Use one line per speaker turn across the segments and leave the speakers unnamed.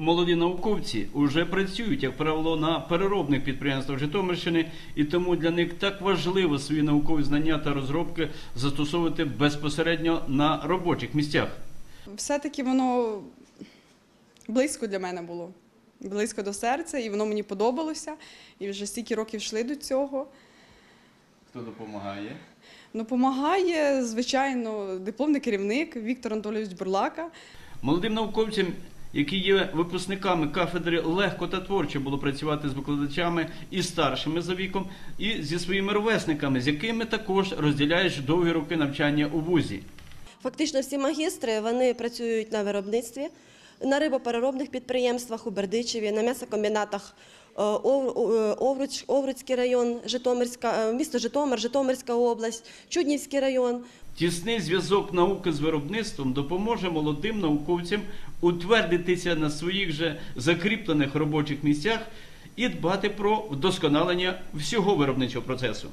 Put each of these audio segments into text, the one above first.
Молоді науковці вже працюють, як правило, на переробних підприємствах Житомирщини, і тому для них так важливо свої наукові знання та розробки застосовувати безпосередньо на робочих місцях.
Все-таки воно близько для мене було. Близько до серця, і воно мені подобалося. І вже стільки років йшли до цього.
Хто допомагає?
Ну, допомагає, звичайно, дипломний керівник Віктор Анатолійович Бурлака.
Молодим науковцям, які є випускниками кафедри легко та творчо було працювати з викладачами і старшими за віком, і зі своїми ровесниками, з якими також розділяєш довгі роки навчання у вузі.
Фактично всі магістри вони працюють на виробництві, на рибопереробних підприємствах у Бердичеві, на м'ясокомбінатах Овруч, Овруцький район, Житомирська, е, місто Житомир, Житомирська область, Чуднівський район.
Тісний зв'язок науки з виробництвом допоможе молодим науковцям утвердитися на своїх же закріплених робочих місцях і дбати про вдосконалення всього виробничого процесу.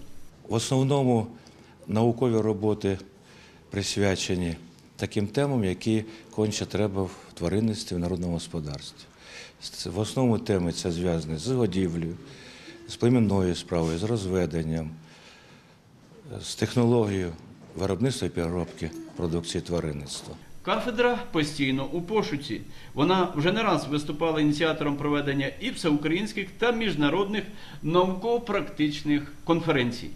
В основному наукові роботи присвячені таким темам, які конче треба в тваринництві в народному господарстві. В основному теми це зв'язані з годівлею, з племінною справою, з розведенням, з технологією виробництва і переробки продукції тваринництва.
Кафедра постійно у пошуці. Вона вже не раз виступала ініціатором проведення і всеукраїнських та міжнародних науково-практичних конференцій.